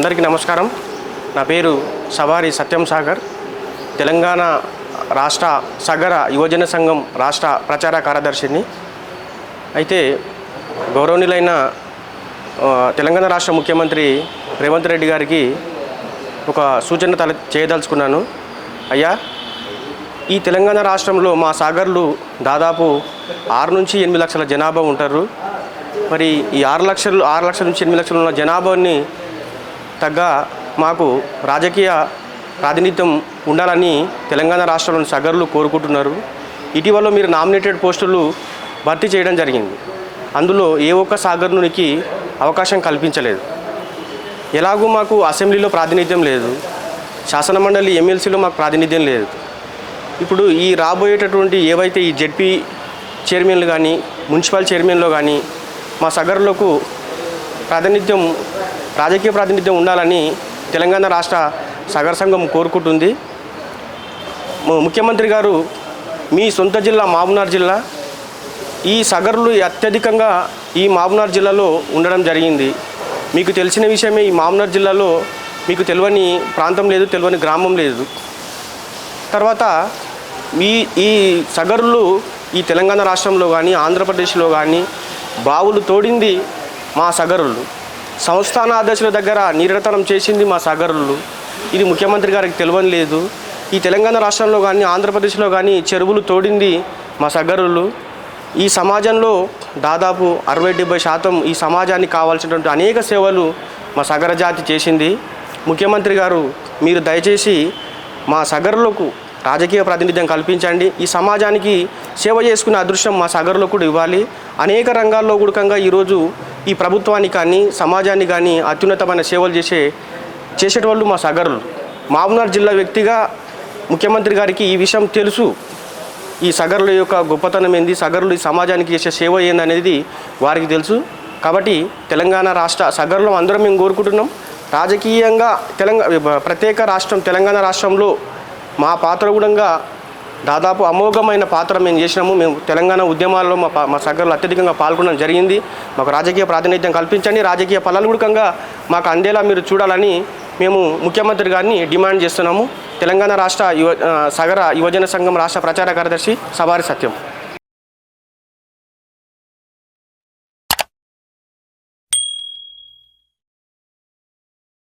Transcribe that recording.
అందరికీ నమస్కారం. నా పేరు సవారి సత్యం సాగర్. తెలంగాణ రాష్ట్ర సగర యువజన సంఘం రాష్ట్ర ప్రచార కార్యదర్శిని. అయితే గౌరవనీయులైన తెలంగాణ రాష్ట్ర ముఖ్యమంత్రి రేవంత్ రెడ్డి గారికి ఒక సూచన తల చేయదలుచుకున్నాను. అయ్యా ఈ తెలంగాణ రాష్ట్రంలో మా సాగర్లు దాదాపు ఆరు నుంచి ఎనిమిది లక్షల జనాభా ఉంటారు. మరి ఈ ఆరు లక్షలు ఆరు లక్షల నుంచి ఎనిమిది లక్షలు ఉన్న జనాభాని తగ్గ మాకు రాజకీయ ప్రాతినిధ్యం ఉండాలని తెలంగాణ రాష్ట్రంలోని సగర్లు కోరుకుంటున్నారు. ఇటీవల మీరు నామినేటెడ్ పోస్టులు భర్తీ చేయడం జరిగింది. అందులో ఏ ఒక్క సాగర్నునికి అవకాశం కల్పించలేదు. ఎలాగూ మాకు అసెంబ్లీలో ప్రాతినిధ్యం లేదు. శాసనమండలి ఎమ్మెల్సీలో మాకు ప్రాతినిధ్యం లేదు. ఇప్పుడు ఈ రాబోయేటటువంటి ఏవైతే ఈ జెడ్పీ చైర్మన్లు కానీ మున్సిపల్ చైర్మన్లో కానీ మా సగర్లకు ప్రాతినిధ్యం రాజకీయ ప్రాతినిధ్యం ఉండాలని తెలంగాణ రాష్ట్ర సగర సంఘం కోరుకుంటుంది. ముఖ్యమంత్రి గారు మీ సొంత జిల్లా మాబునార్ జిల్లా ఈ సగర్లు అత్యధికంగా ఈ మాబునార్ జిల్లాలో ఉండడం జరిగింది. మీకు తెలిసిన విషయమే ఈ మాబునార్ జిల్లాలో మీకు తెలియని ప్రాంతం లేదు తెలియని గ్రామం లేదు. తర్వాత మీ ఈ సగర్లు ఈ తెలంగాణ రాష్ట్రంలో కానీ ఆంధ్రప్రదేశ్లో కానీ బావులు తోడింది మా సగరులు. సంస్థాన అధ్యక్షుల దగ్గర నిరతనం చేసింది మా సగరులు. ఇది ముఖ్యమంత్రి గారికి తెలియని లేదు. ఈ తెలంగాణ రాష్ట్రంలో కానీ ఆంధ్రప్రదేశ్లో కానీ చెరువులు తోడింది మా సగరులు. ఈ సమాజంలో దాదాపు అరవై డెబ్బై శాతం ఈ సమాజానికి కావాల్సినటువంటి అనేక సేవలు మా సగర జాతి చేసింది. ముఖ్యమంత్రి గారు మీరు దయచేసి మా సగరులకు రాజకీయ ప్రాతినిధ్యం కల్పించండి. ఈ సమాజానికి సేవ చేసుకునే అదృష్టం మా సగరులకు కూడా ఇవ్వాలి. అనేక రంగాల్లో కూడకంగా ఈరోజు ఈ ప్రభుత్వానికి కానీ సమాజాన్ని కానీ అత్యున్నతమైన సేవలు చేసే చేసేటోళ్ళు మా సగరులు. మామూనార్ జిల్లా వ్యక్తిగా ముఖ్యమంత్రి గారికి ఈ విషయం తెలుసు. ఈ సగరుల యొక్క గొప్పతనం ఏంది సగరులు ఈ సమాజానికి చేసే సేవ ఏందనేది వారికి తెలుసు. కాబట్టి తెలంగాణ రాష్ట్ర సగరులం అందరం మేము కోరుకుంటున్నాం. రాజకీయంగా తెలంగాణ ప్రత్యేక రాష్ట్రం తెలంగాణ రాష్ట్రంలో మా పాత్ర కూడా దాదాపు అమోఘమైన పాత్ర మేము చేసినాము. మేము తెలంగాణ ఉద్యమాల్లో మా మా సగరులు అత్యధికంగా పాల్గొనడం జరిగింది. మాకు రాజకీయ ప్రాతినిధ్యం కల్పించండి. రాజకీయ ఫలాలు మాకు అందేలా మీరు చూడాలని మేము ముఖ్యమంత్రి గారిని డిమాండ్ చేస్తున్నాము. తెలంగాణ రాష్ట్ర యువ సగర యువజన సంఘం రాష్ట్ర ప్రచార కార్యదర్శి సవారి సత్యం.